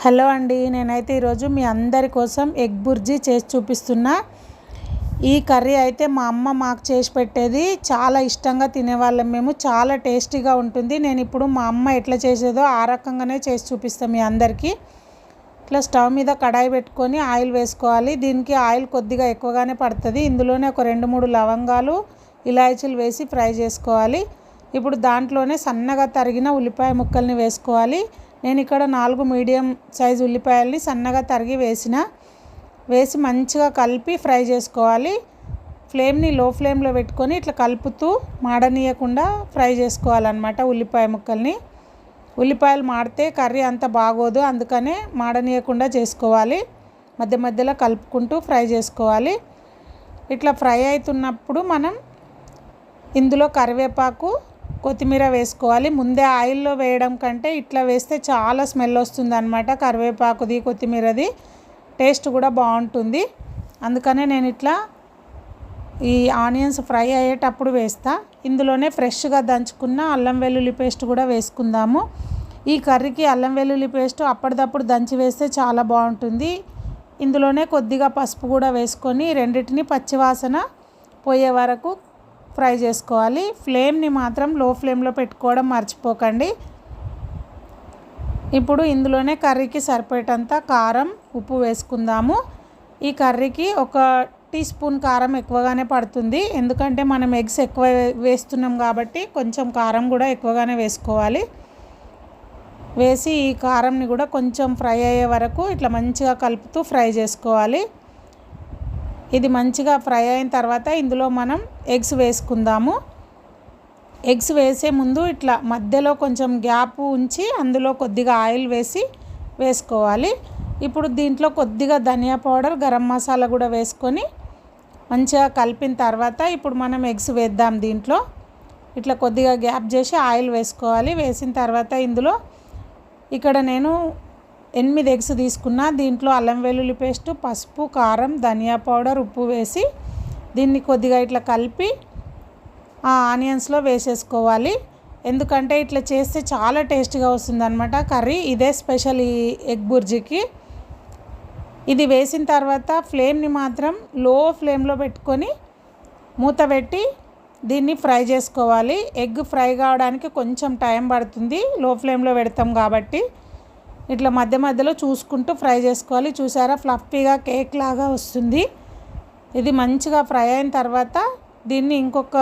Hello అండి నేనైతే ఈరోజు మీ అందరి కోసం ఎగ్ బుర్జీ చేసి చూపిస్తున్నా. ఈ కర్రీ అయితే మా అమ్మ మాకు చేసి పెట్టేది. చాలా ఇష్టంగా తినేవాళ్ళం మేము. చాలా టేస్టీగా ఉంటుంది. నేను ఇప్పుడు మా అమ్మ ఎట్లా చేసేదో ఆ రకంగానే చేసి చూపిస్తాను మీ అందరికీ. ఇట్లా స్టవ్ మీద కడాయి పెట్టుకొని ఆయిల్ వేసుకోవాలి. దీనికి ఆయిల్ కొద్దిగా ఎక్కువగానే పడుతుంది. ఇందులోనే ఒక రెండు మూడు లవంగాలు ఇలాచీలు వేసి ఫ్రై చేసుకోవాలి. ఇప్పుడు దాంట్లోనే సన్నగా తరిగిన ఉల్లిపాయ ముక్కల్ని వేసుకోవాలి. నేను ఇక్కడ నాలుగు మీడియం సైజు ఉల్లిపాయల్ని సన్నగా తరిగి వేసిన వేసి మంచిగా కలిపి ఫ్రై చేసుకోవాలి. ఫ్లేమ్ని లో ఫ్లేమ్లో పెట్టుకొని ఇట్లా కలుపుతూ మాడనీయకుండా ఫ్రై చేసుకోవాలన్నమాట ఉల్లిపాయ ముక్కల్ని. ఉల్లిపాయలు మాడితే కర్రీ అంత బాగోదు అందుకనే మాడనీయకుండా చేసుకోవాలి. మధ్య మధ్యలో కలుపుకుంటూ ఫ్రై చేసుకోవాలి. ఇట్లా ఫ్రై అవుతున్నప్పుడు మనం ఇందులో కరివేపాకు కొత్తిమీర వేసుకోవాలి. ముందే ఆయిల్లో వేయడం కంటే ఇట్లా వేస్తే చాలా స్మెల్ వస్తుంది అనమాట కరివేపాకుది కొత్తిమీరది. టేస్ట్ కూడా బాగుంటుంది. అందుకనే నేను ఇట్లా ఈ ఆనియన్స్ ఫ్రై అయ్యేటప్పుడు వేస్తా. ఇందులోనే ఫ్రెష్గా దంచుకున్న అల్లం వెల్లుల్లి పేస్ట్ కూడా వేసుకుందాము. ఈ కర్రీకి అల్లం వెల్లుల్లి పేస్ట్ అప్పటిదప్పుడు దంచి వేస్తే చాలా బాగుంటుంది. ఇందులోనే కొద్దిగా పసుపు కూడా వేసుకొని రెండింటిని పచ్చివాసన పోయే వరకు ఫ్రై చేసుకోవాలి. ఫ్లేమ్ని మాత్రం లో ఫ్లేమ్లో పెట్టుకోవడం మర్చిపోకండి. ఇప్పుడు ఇందులోనే కర్రీకి సరిపోయేటంత కారం ఉప్పు వేసుకుందాము. ఈ కర్రీకి ఒక టీ స్పూన్ కారం ఎక్కువగానే పడుతుంది. ఎందుకంటే మనం ఎగ్స్ ఎక్కువ వేస్తున్నాం కాబట్టి కొంచెం కారం కూడా ఎక్కువగానే వేసుకోవాలి. వేసి ఈ కారంని కూడా కొంచెం ఫ్రై అయ్యే వరకు ఇట్లా మంచిగా కలుపుతూ ఫ్రై చేసుకోవాలి. ఇది మంచిగా ఫ్రై అయిన తర్వాత ఇందులో మనం ఎగ్స్ వేసుకుందాము. ఎగ్స్ వేసే ముందు ఇట్లా మధ్యలో కొంచెం గ్యాప్ ఉంచి అందులో కొద్దిగా ఆయిల్ వేసి వేసుకోవాలి. ఇప్పుడు దీంట్లో కొద్దిగా ధనియా పౌడర్ గరం మసాలా కూడా వేసుకొని మంచిగా కలిపిన తర్వాత ఇప్పుడు మనం ఎగ్స్ వేద్దాం దీంట్లో. ఇట్లా కొద్దిగా గ్యాప్ చేసి ఆయిల్ వేసుకోవాలి. వేసిన తర్వాత ఇందులో ఇక్కడ నేను ఎనిమిది ఎగ్స్ తీసుకున్న దీంట్లో అల్లం వెల్లుల్లి పేస్ట్ పసుపు కారం ధనియా పౌడర్ ఉప్పు వేసి దీన్ని కొద్దిగా ఇట్లా కలిపి ఆ ఆనియన్స్లో వేసేసుకోవాలి. ఎందుకంటే ఇట్లా చేస్తే చాలా టేస్ట్గా వస్తుందన్నమాట కర్రీ. ఇదే స్పెషల్ ఈ ఎగ్ బుర్జీకి. ఇది వేసిన తర్వాత ఫ్లేమ్ని మాత్రం లో ఫ్లేమ్లో పెట్టుకొని మూత పెట్టి దీన్ని ఫ్రై చేసుకోవాలి. ఎగ్ ఫ్రై కావడానికి కొంచెం టైం పడుతుంది. లో ఫ్లేమ్లో పెడతాం కాబట్టి. ఇట్లా మధ్య మధ్యలో చూసుకుంటూ ఫ్రై చేసుకోవాలి. చూసారా? ఫ్లఫీగా కేక్ లాగా వస్తుంది. ఇది మంచిగా ఫ్రై అయిన తర్వాత దీన్ని ఇంకొక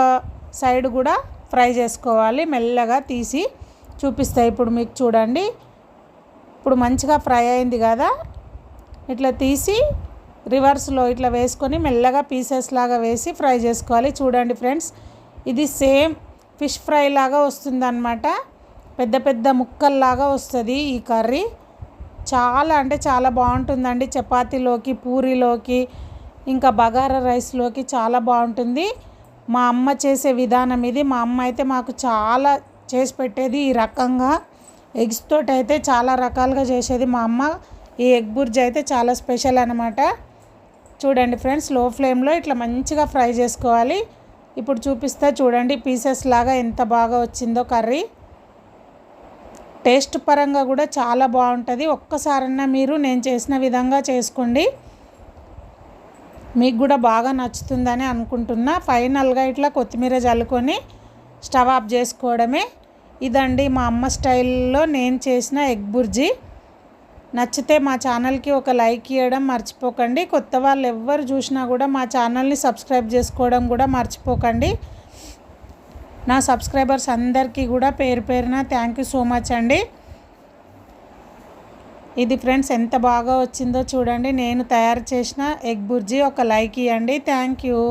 సైడ్ కూడా ఫ్రై చేసుకోవాలి. మెల్లగా తీసి చూపిస్తాయి ఇప్పుడు మీకు చూడండి. ఇప్పుడు మంచిగా ఫ్రై అయింది కదా? ఇట్లా తీసి రివర్స్లో ఇట్లా వేసుకొని మెల్లగా పీసెస్ లాగా వేసి ఫ్రై చేసుకోవాలి. చూడండి ఫ్రెండ్స్ ఇది సేమ్ ఫిష్ ఫ్రై లాగా వస్తుందన్నమాట. పెద్ద పెద్ద ముక్కల్లాగా వస్తుంది ఈ కర్రీ. చాలా అంటే చాలా బాగుంటుందండి. చపాతీలోకి పూరీలోకి ఇంకా బగారా రైస్లోకి చాలా బాగుంటుంది. మా అమ్మ చేసే విధానం ఇది. మా అమ్మ అయితే మాకు చాలా చేసి పెట్టేది ఈ రకంగా. ఎగ్స్ తోటి అయితే చాలా రకాలుగా చేసేది మా అమ్మ. ఈ ఎగ్ బుర్జీ అయితే చాలా స్పెషల్ అనమాట చూడండి ఫ్రెండ్స్లో ఫ్లేమ్లో ఇట్లా మంచిగా ఫ్రై చేసుకోవాలి. ఇప్పుడు చూపిస్తే చూడండి పీసెస్ లాగా ఎంత బాగా వచ్చిందో కర్రీ. టేస్ట్ పరంగా కూడా చాలా బాగుంటుంది. ఒక్కసారన్నా మీరు నేను చేసిన విధంగా చేసుకోండి. మీకు కూడా బాగా నచ్చుతుందని అనుకుంటున్నా. ఫైనల్గా ఇట్లా కొత్తిమీర చల్లుకొని స్టవ్ ఆఫ్ చేసుకోవడమే. ఇదండి మా అమ్మ స్టైల్లో నేను చేసిన ఎగ్ బుర్జీ. నచ్చితే మా ఛానల్కి ఒక లైక్ ఇవ్వడం మర్చిపోకండి. కొత్త వాళ్ళు ఎవ్వరు చూసినా కూడా మా ఛానల్ని సబ్స్క్రైబ్ చేసుకోవడం కూడా మర్చిపోకండి. నా సబ్స్క్రైబర్స్ అందరికీ కూడా పేరు పేరున థ్యాంక్ యూ సో మచ్ అండి. ఇది ఫ్రెండ్స్ ఎంత బాగా వచ్చిందో చూడండి. నేను తయారు చేసిన ఎగ్ బుర్జీ ఒక లైక్ ఇవ్వండి థ్యాంక్ యూ.